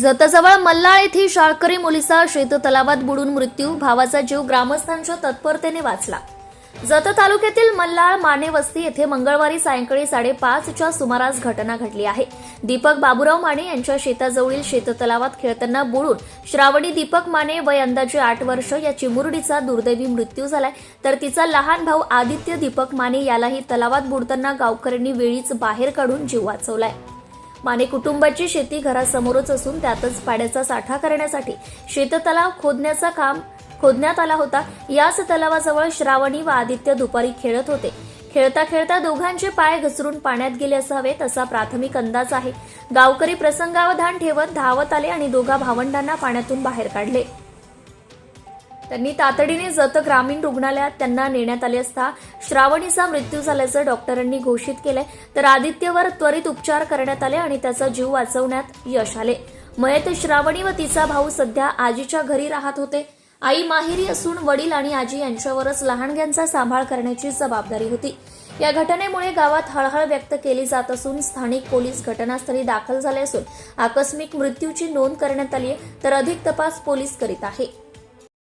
जतजवळ मल्लाळ येथील शाळकरी मुलीचा शेततलावात बुडून मृत्यू भावाचा जीव ग्रामस्थांच्या तत्परतेने वाचला. जत तालुक्यातील मल्लाळ माने वस्ती येथे मंगळवारी सायंकाळी साडेपाचच्या सुमारास घटना घडली आहे. दीपक बाबुराव माने यांच्या शेताजवळील शेततलावात खेळताना बुडून श्रावणी दीपक माने वय अंदाजे आठ वर्ष या चिमुरडीचा दुर्दैवी मृत्यू झालाय. तर तिचा लहान भाऊ आदित्य दीपक माने यालाही तलावात बुडताना गावकऱ्यांनी वेळीच बाहेर काढून जीव वाचवलाय. माने कुटुंबाची शेती घरासमोरच असून त्यातच पाण्याचा साठा करण्यासाठी शेततलाव खोदण्याचा काम खोदण्यात आला होता. याच तलावाजवळ श्रावणी व आदित्य दुपारी खेळत होते. खेळता खेळता दोघांचे पाय घसरून पाण्यात गेले असावेत असा प्राथमिक अंदाज आहे. गावकरी प्रसंगावधान ठेवत धावत आले आणि दोघा भावंडांना पाण्यातून बाहेर काढले. त्यांनी तातडीने जत ग्रामीण रुग्णालयात त्यांना नेण्यात आले असता श्रावणीचा मृत्यू झाल्याचं डॉक्टरांनी घोषित केलंय. तर आदित्यवर त्वरित उपचार करण्यात आले आणि त्याचा जीव वाचवण्यात यश आले. मयत श्रावणी व तिचा भाऊ सध्या आजीच्या घरी राहत होते. आई माहेरी असून वडील आणि आजी यांच्यावरच लहानग्यांचा सांभाळ करण्याची जबाबदारी होती. या घटनेमुळे गावात हळहळ व्यक्त केली जात असून स्थानिक पोलीस घटनास्थळी दाखल झाले असून आकस्मिक मृत्यूची नोंद करण्यात आली आहे तर अधिक तपास पोलीस करीत आहे.